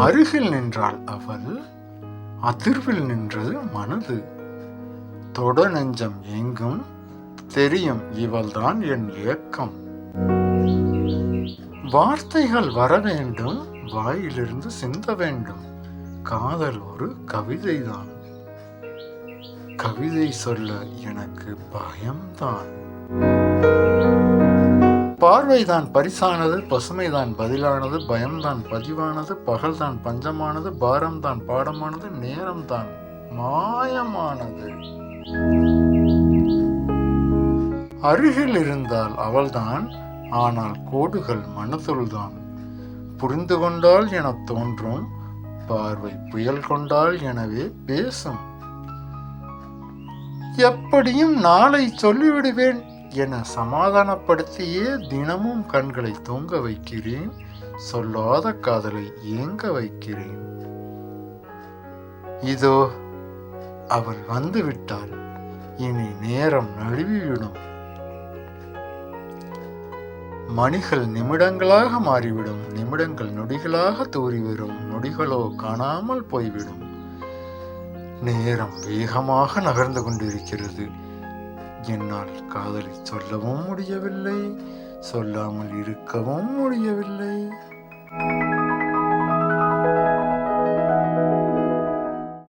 அருகில் நின்றாள் அவள் அதிர்வில் நின்றது மனது. தொட நெஞ்சம் எங்கும் தெரியும் இவள்தான் என் ஏக்கம். வார்த்தைகள் வர வேண்டும் வாயிலிருந்து சிந்த வேண்டும். காதல் ஒரு கவிதைதான். கவிதை சொல்ல எனக்கு பயம்தான். பார்வைதான் பரிசானது பசுமைதான் பதிலானது பயம்தான் பதிவானது பகல்தான் பஞ்சமானது பாரம்தான் பாடமானது நேரம்தான் மாயமானது. அருகில் இருந்தால் அவள்தான் ஆனால் கோடுகள் மனதுள்தான். புரிந்து கொண்டால் என தோன்றும் பார்வை புயல் கொண்டால் எனவே பேசும். எப்படியும் நாளை சொல்லிவிடுவேன் என சமாதானப்படுத்தியே தினமும் கண்களை தூங்க வைக்கிறேன். சொல்லாத காதலை ஏங்க வைக்கிறேன்? இதோ அவள் வந்து விட்டாள் இனி நேரம் நழுவிவிடும். மணிகள் நிமிடங்களாக மாறிவிடும். நிமிடங்கள் நொடிகளாக தூறிவிடும் நொடிகளோ காணாமல் போய்விடும். நேரம் வேகமாக நகர்ந்து கொண்டிருக்கிறது. என்னால் காதலை சொல்லவும் முடியவில்லை சொல்லாமல் இருக்கவும் முடியவில்லை.